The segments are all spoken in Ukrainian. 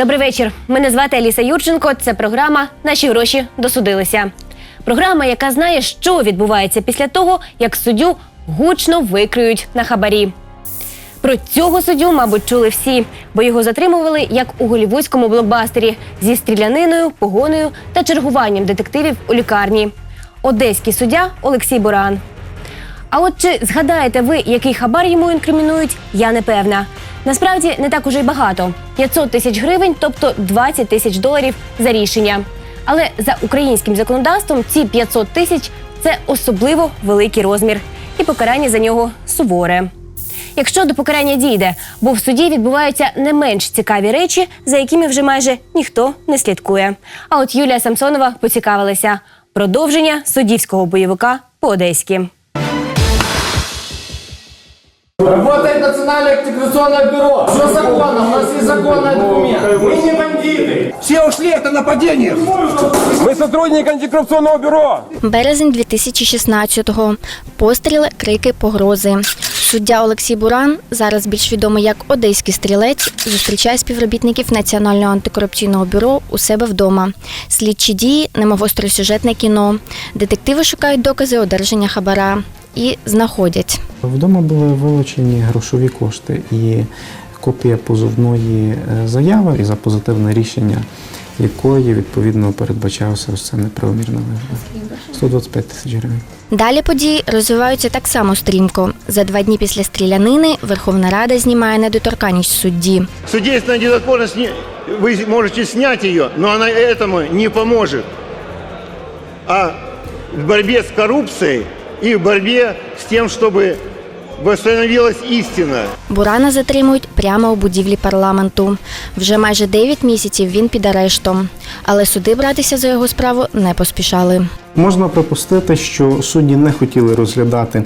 Добрий вечір. Мене звати Аліса Юрченко. Це програма Наші гроші досудилися. Програма, яка знає, що відбувається після того, як суддю гучно викриють на хабарі. Про цього суддю, мабуть, чули всі, бо його затримували як у голівудському блокбастері зі стріляниною, погоною та чергуванням детективів у лікарні. Одеський суддя Олексій Буран. А от чи згадаєте ви, який хабар йому інкримінують, я не певна. Насправді не так уже й багато 500 тисяч гривень, тобто 20 тисяч доларів за рішення. Але за українським законодавством ці 500 тисяч це особливо великий розмір, і покарання за нього суворе. Якщо до покарання дійде, бо в суді відбуваються не менш цікаві речі, за якими вже майже ніхто не слідкує. А от Юлія Самсонова поцікавилася продовження суддівського бойовика по-одеськи. Работает Национальное антикоррупционное бюро. Все законно, у нас есть законный документ. Мы не бандиты. Все ушли, это нападение. Мы сотрудник антикоррупционного бюро. Березень 2016-го. Постріли, крики, погрози. Суддя Олексій Буран, зараз більш відомий як одеський стрілець, зустрічає співробітників Національного антикорупційного бюро у себе вдома. Слідчі дії, немов остросюжетне кіно. Детективи шукають докази одержання хабара і знаходять. Вдома були вилучені грошові кошти і копія позовної е, заяви і за позитивне рішення якої відповідно передбачався ось це неправомірна вигода. 125 тисяч гривень. Далі події розвиваються так само стрімко. За два дні після стрілянини Верховна Рада знімає недоторканність судді. Судейственная недотворность, не- вы можете снять ее, но она этому не поможет. А в борьбе с коррупцией и в борьбе с тем, чтобы восстановилась істина. Бурана затримують прямо у будівлі парламенту. Вже майже 9 місяців він під арештом. Але суди братися за його справу не поспішали. Можна припустити, що судді не хотіли розглядати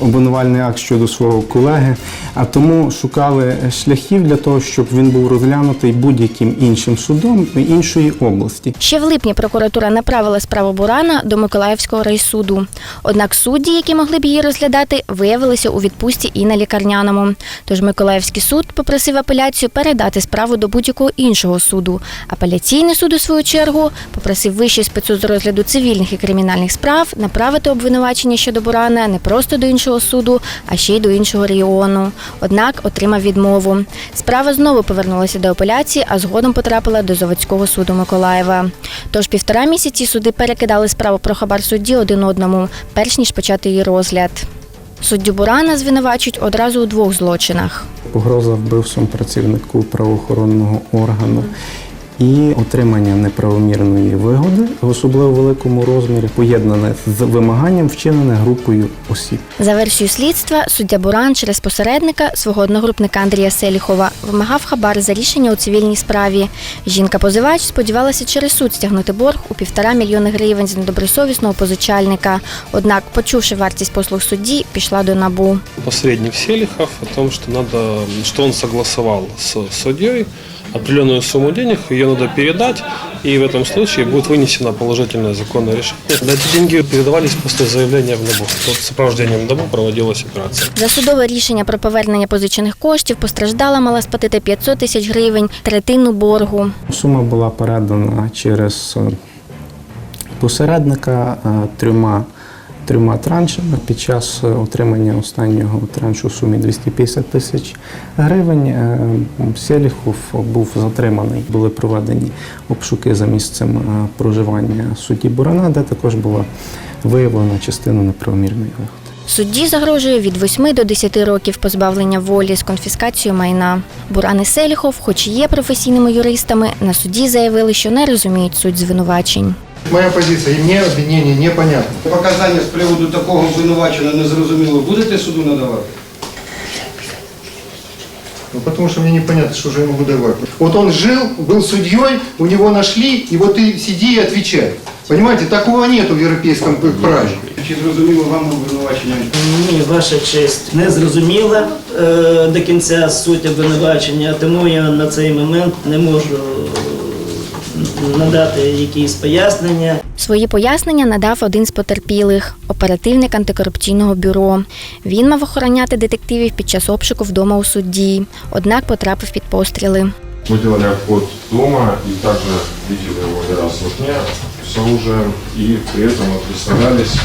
обвинувальний акт щодо свого колеги, а тому шукали шляхів для того, щоб він був розглянутий будь-яким іншим судом іншої області. Ще в липні прокуратура направила справу Бурана до Миколаївського райсуду. Однак судді, які могли б її розглядати, виявилися у відпустці і на лікарняному. Тож Миколаївський суд попросив апеляцію передати справу до будь-якого іншого суду. Апеляційний суд, у свою чергу, попросив Вищий спецсуд з розгляду цивільних і кримінальних справ направити обвинувачення щодо Бурана не просто до іншого суду, а ще й до іншого регіону. Однак отримав відмову. Справа знову повернулася до апеляції, а згодом потрапила до Заводського суду Миколаєва. Тож півтора місяці суди перекидали справу про хабар судді один одному, перш ніж почати її розгляд. Суддю Бурана звинувачують одразу у двох злочинах. Погроза вбивством працівнику правоохоронного органу. І отримання неправомірної вигоди в особливо великому розмірі поєднане з вимаганням, вчинене групою осіб. За версією слідства, суддя Буран через посередника свого одногрупника Андрія Селіхова вимагав хабар за рішення у цивільній справі. Жінка-позивач сподівалася через суд стягнути борг у півтора мільйони гривень з недобросовісного позичальника. Однак, почувши вартість послуг судді, пішла до набу. посредник Селихов о том, что надо, что он согласовал с судьей определенную сумму денег, ее надо передать, и в этом случае будет вынесено положительное законное решение. Эти деньги передавались после заявления в НАБУ. Вот с сопровождением НАБУ проводилась операция. За судове рішення про повернення позичених коштів постраждала мала сплатити 500 тисяч гривень, третину боргу. Сума була передана через е, посередника е, трьома, трьома траншами. Під час е, отримання останнього траншу в сумі 250 тисяч гривень е, Селіхов був затриманий. Були проведені обшуки за місцем е, проживання судді Бурана, де також була виявлена частина неправомірної вигоди. Судді загрожує від 8 до 10 років позбавлення волі з конфіскацією майна. Буран і Селіхов, хоч і є професійними юристами, на суді заявили, що не розуміють суть звинувачень. Моя позиція, і мені обвинення непонятно. Показання з приводу такого обвинувачення незрозуміло будете суду надавати? Ну, потому что мне непонятно, что же я ему давать. Вот он жил, был судьей, у него нашли, и вот ты сиди и отвечай. Понимаете, такого нету в европейском праве. Чи зрозуміло вам обвинувачення? Ні, ваша честь не зрозуміла е, до кінця суть обвинувачення, тому я на цей момент не можу надати якісь пояснення. Свої пояснення надав один з потерпілих оперативник антикорупційного бюро. Він мав охороняти детективів під час обшуку вдома у судді, однак потрапив під постріли. Мы делали обход дома и также видели его не раз в окне с оружием. И при этом мы представлялись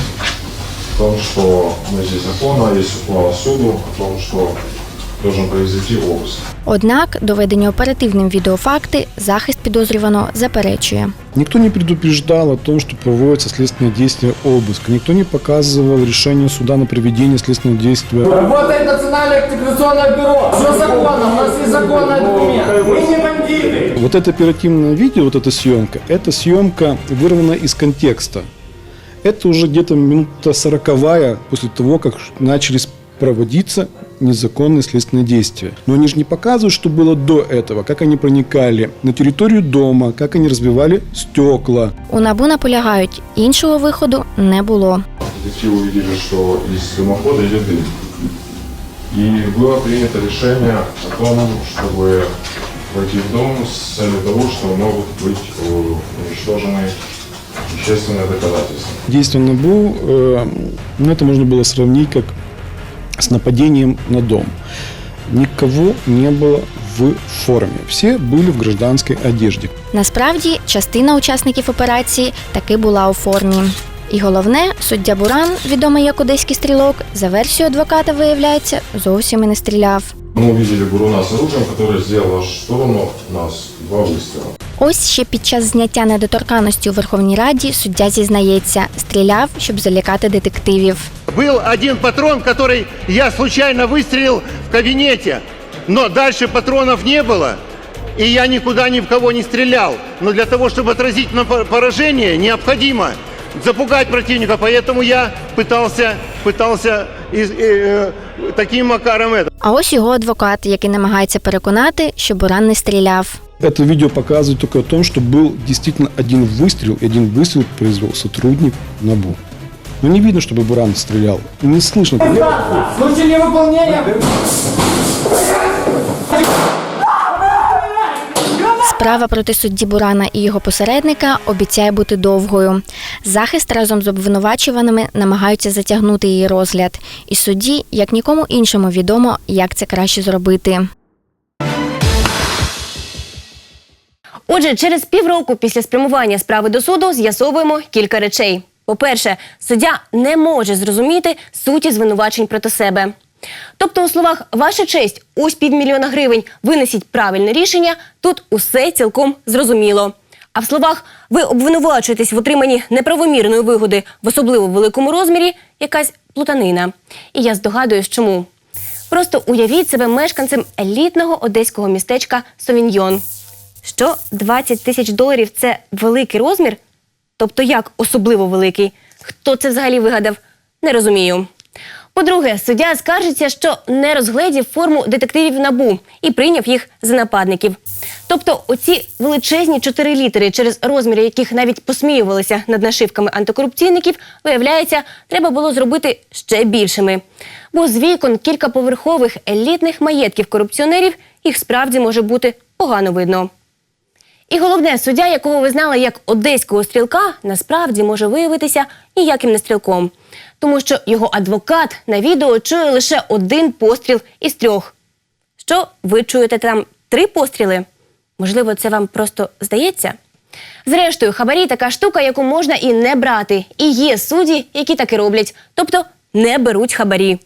в том, что мы здесь закона, есть ухвала суду о том, что должен произойти обыск. Однак доведені оперативним відеофакти захист підозрюваного заперечує. Никто не предупреждал о том, что проводится следственное действие обыск. Никто не показывал решение суда на проведение следственного действия. Работает Национальное антикоррупционное бюро. Все законно, у нас есть законный документ. Мы не бандиты. Вот это оперативное видео, вот эта съемка, эта съемка вырвана из контекста. Это уже где-то минута сороковая после того, как начались проводиться незаконные следственные действия. Но они же не показывают, что было до этого, как они проникали на территорию дома, как они разбивали стекла. У набу наполягають, іншого виходу не було. Детективы увидели, что из дымохода идет дым. И было принято решение о том, чтобы войти в дом с целью того, что могут быть э, уничтожены вещественные доказательства. Действие НАБУ, э, ну, это можно было сравнить как с нападением на дом. Никого не было в форме. Все были в гражданской одежде. Насправді, частина учасників операції таки була у формі. І головне, суддя Буран, відомий як одеський стрілок, за версією адвоката, виявляється, зовсім і не стріляв. Мы увидели Буруна с оружием, который сделал в нашу сторону нас два выстрела. Ось ще під час зняття недоторканності у Верховній Раді суддя зізнається, стріляв, щоб залякати детективів. Был один патрон, который я случайно выстрелил в кабинете, но дальше патронов не было, и я никуда ни в кого не стрелял. Но для того, чтобы отразить на по- поражение, необходимо запугать противника, поэтому я пытался, пытался из- э, э, таким макаром это. А ось його адвокат, який намагається переконати, що Буран не стріляв. Это видео показывает только о том, что был действительно один выстрел, и один выстрел произвел сотрудник НАБУ. Но не видно, чтобы Буран стрелял. И не слышно. В случае невыполнения Справа проти судді Бурана і його посередника обіцяє бути довгою. Захист разом з обвинувачуваними намагаються затягнути її розгляд. І судді, як нікому іншому, відомо, як це краще зробити. Отже, через півроку після спрямування справи до суду з'ясовуємо кілька речей. По-перше, суддя не може зрозуміти суті звинувачень проти себе. Тобто, у словах Ваша честь, ось півмільйона гривень, винесіть правильне рішення, тут усе цілком зрозуміло. А в словах ви обвинувачуєтесь в отриманні неправомірної вигоди в особливо великому розмірі якась плутанина. І я здогадуюсь, чому. Просто уявіть себе мешканцем елітного одеського містечка Совіньйон. Що 20 тисяч доларів це великий розмір? Тобто як особливо великий? Хто це взагалі вигадав? Не розумію. По-друге, суддя скаржиться, що не розгледів форму детективів набу і прийняв їх за нападників. Тобто, оці величезні чотири літери, через розміри яких навіть посміювалися над нашивками антикорупційників, виявляється, треба було зробити ще більшими. Бо з вікон кількаповерхових елітних маєтків корупціонерів їх справді може бути погано видно. І головне, суддя, якого ви знали як одеського стрілка, насправді може виявитися ніяким не стрілком, тому що його адвокат на відео чує лише один постріл із трьох. Що ви чуєте там три постріли? Можливо, це вам просто здається? Зрештою, хабарі така штука, яку можна і не брати. І є судді, які так і роблять, тобто не беруть хабарі.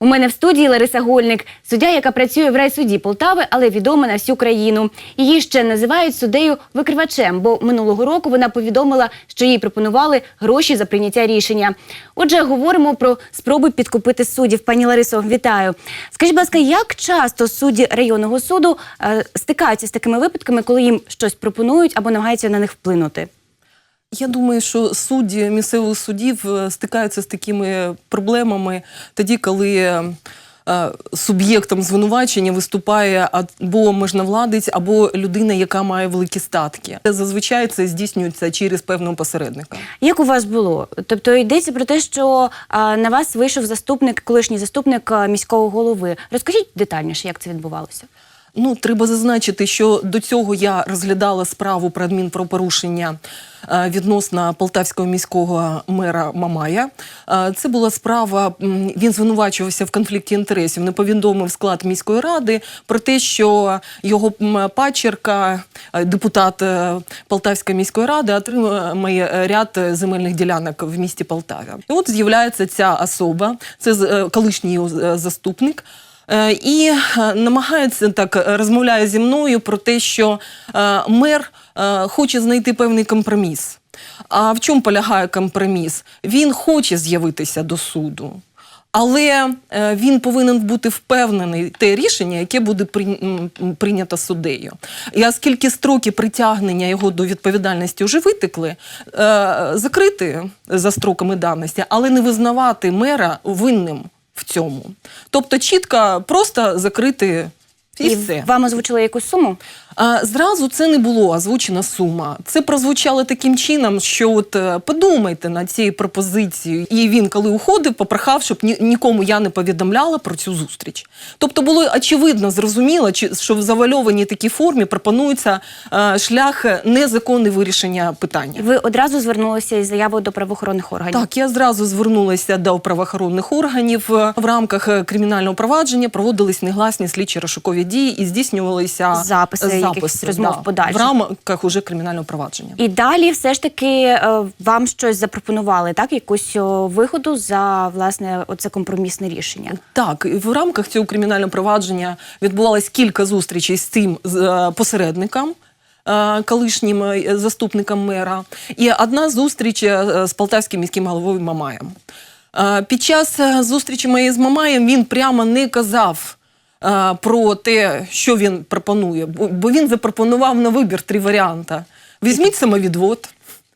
У мене в студії Лариса Гольник, суддя, яка працює в райсуді Полтави, але відома на всю країну. Її ще називають суддею викривачем, бо минулого року вона повідомила, що їй пропонували гроші за прийняття рішення. Отже, говоримо про спроби підкупити суддів. Пані Ларисо, вітаю. Скажіть, будь ласка, як часто судді районного суду е, стикаються з такими випадками, коли їм щось пропонують або намагаються на них вплинути? Я думаю, що судді місцевих судів е, стикаються з такими проблемами тоді, коли е, е, суб'єктом звинувачення виступає або можновладець, або людина, яка має великі статки. Зазвичай це здійснюється через певного посередника. Як у вас було? Тобто йдеться про те, що на вас вийшов заступник, колишній заступник міського голови. Розкажіть детальніше, як це відбувалося. Ну, треба зазначити, що до цього я розглядала справу про адмінправопорушення е, відносно полтавського міського мера Мамая. Е, Це була справа, він звинувачувався в конфлікті інтересів, не повідомив склад міської ради про те, що його пачерка, е, депутат Полтавської міської ради, отримує ряд земельних ділянок в місті Полтаві. І от з'являється ця особа, це колишній його заступник. Е, І е, намагається так е, розмовляє зі мною про те, що мер хоче знайти певний компроміс. А в чому полягає компроміс? Він хоче з'явитися до суду. Але він повинен бути впевнений те рішення, яке буде прийнято суддею. І оскільки строки притягнення його до відповідальності вже витекли, закрити за строками давності, але не визнавати мера винним в цьому. Тобто чітко просто закрити і, І все. вам озвучили якусь суму? Зразу це не було озвучена сума. Це прозвучало таким чином, що от е, подумайте над цією пропозицією. І він, коли уходив, попрохав, щоб нікому я не повідомляла про цю зустріч. Тобто було очевидно, зрозуміло, що в завальованій такій формі пропонується е, шлях незаконне вирішення питання. Ви одразу звернулися із заявою до правоохоронних органів? Так, я зразу звернулася до правоохоронних органів. Е, В рамках кримінального провадження проводились негласні слідчі розшукові дії і здійснювалися Записи якихось розмов подальших. в рамках уже кримінального провадження. І далі все ж таки е, вам щось запропонували, так? Якусь о, вигоду за власне оце компромісне рішення. Так, в рамках цього кримінального провадження відбувалось кілька зустрічей з цим е, посередником. е, Колишнім заступником мера, і одна зустріч з полтавським міським головою Мамаєм. Під час зустрічі моєї з Мамаєм він прямо не казав про те, що він пропонує, бо він запропонував на вибір три варіанти: візьміть самовідвод,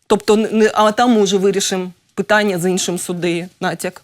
тобто а там ми вже вирішимо питання з іншим суддею, натяк.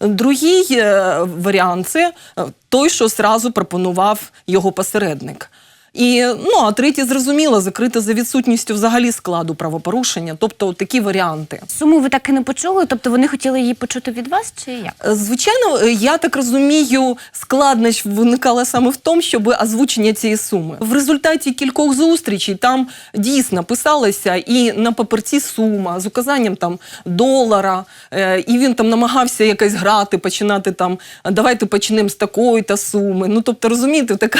Другий е, варіант це е, той, що зразу пропонував його посередник. І ну а третє зрозуміло, закрите за відсутністю взагалі складу правопорушення, тобто такі варіанти. Суму ви так і не почули? Тобто вони хотіли її почути від вас, чи як? Е, Звичайно, е, я так розумію, складність виникала саме в тому, щоб озвучення цієї суми. В результаті кількох зустрічей там дійсно писалося і на паперці сума з указанням там долара, е, і він там намагався якось грати, починати там. Давайте почнемо з такої та суми. Ну тобто, розумієте, така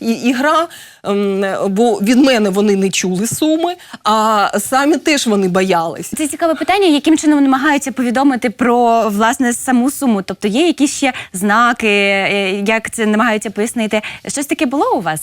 і, і гра, бо від мене вони не чули суми, а самі теж вони боялись. Це цікаве питання, яким чином намагаються повідомити про власне саму суму. Тобто є якісь ще знаки, е, як це намагаються пояснити. Щось таке було у вас?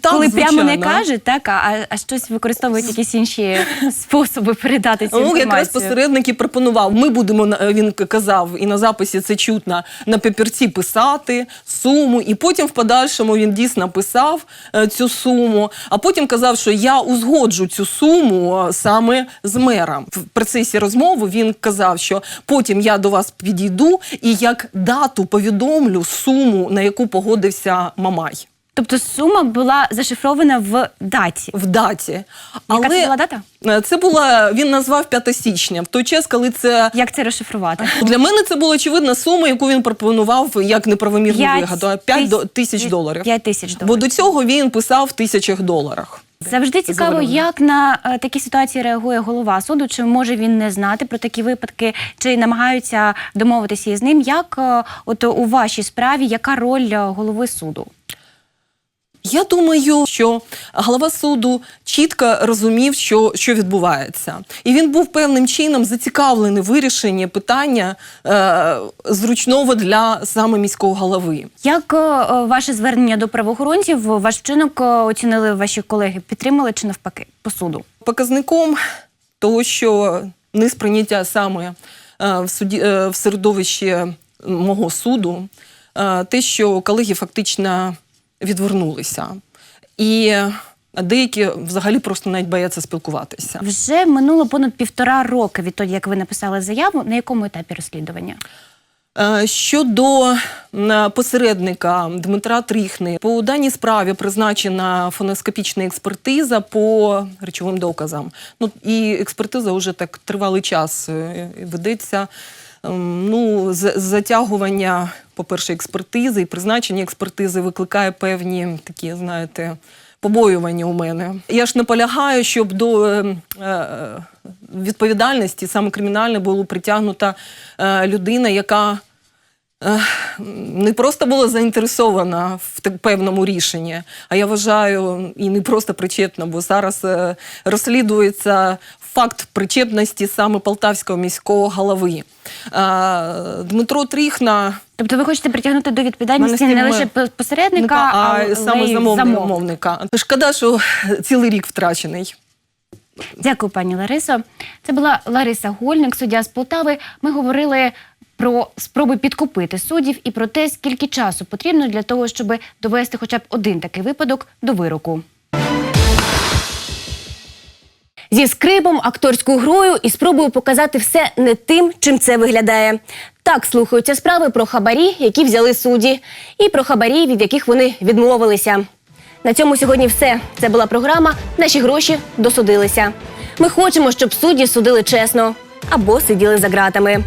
Так, Коли прямо не кажуть, так а, а щось використовують якісь інші способи передати цю Ну, якраз інформацію. посередник і пропонував. Ми будемо він казав, і на записі це чутно на папірці писати суму, і потім в подальшому він дійсно писав е, цю суму. А потім казав, що я узгоджу цю суму е, саме з мером. В процесі розмови він казав, що потім я до вас підійду і як дату повідомлю суму, на яку погодився Мамай. Тобто сума була зашифрована в даті. В даті. Яка це була дата? Е, Це була, він назвав 5 січня, в той час, коли це Як це розшифрувати? Для мене це була очевидна сума, яку він пропонував як неправомірну П'ять вигоду. 5 тис- тисяч доларів. 5 тисяч доларів. Бо до цього він писав в тисячах доларах. Завжди цікаво, як на е, такі ситуації реагує голова суду. Чи може він не знати про такі випадки, чи намагаються домовитися із ним? Як е, от у вашій справі, яка роль е, голови суду? Я думаю, що голова суду чітко розумів, що, що відбувається, і він був певним чином зацікавлений в вирішенні питання е, зручного для саме міського голови. Як е, е, ваше звернення до правоохоронців, ваш вчинок е, оцінили ваші колеги? Підтримали чи навпаки по суду? Показником того, що несприйняття саме е, в суді е, в середовищі мого суду, е, те, що колеги фактично відвернулися. І деякі взагалі просто навіть бояться спілкуватися. Вже минуло понад півтора роки відтоді, як ви написали заяву. На якому етапі розслідування? Е, Щодо посередника Дмитра Тріхни, по даній справі призначена фоноскопічна експертиза по речовим доказам. Ну і експертиза вже так тривалий час е, ведеться. Ем, ну, затягування, по-перше, експертизи і призначення експертизи викликає певні такі, знаєте, побоювання у мене. Я ж наполягаю, щоб до е, е, відповідальності, саме кримінальне було притягнута е, людина, яка не просто була заінтересована в певному рішенні, а я вважаю і не просто причетна, бо зараз е, розслідується факт причетності саме полтавського міського голови. Е, Дмитро Тріхна. Тобто ви хочете притягнути до відповідальності не лише е, посередника, а але саме замовника. Шкода, що цілий рік втрачений. Дякую, пані Ларисо. Це була Лариса Гольник, суддя з Полтави. Ми говорили про спроби підкупити суддів і про те, скільки часу потрібно для того, щоб довести хоча б один такий випадок до вироку. Зі скрипом, акторською грою і спробою показати все не тим, чим це виглядає. Так слухаються справи про хабарі, які взяли судді, і про хабарі, від яких вони відмовилися. На цьому сьогодні все. Це була програма Наші гроші досудилися. Ми хочемо, щоб судді судили чесно або сиділи за ґратами.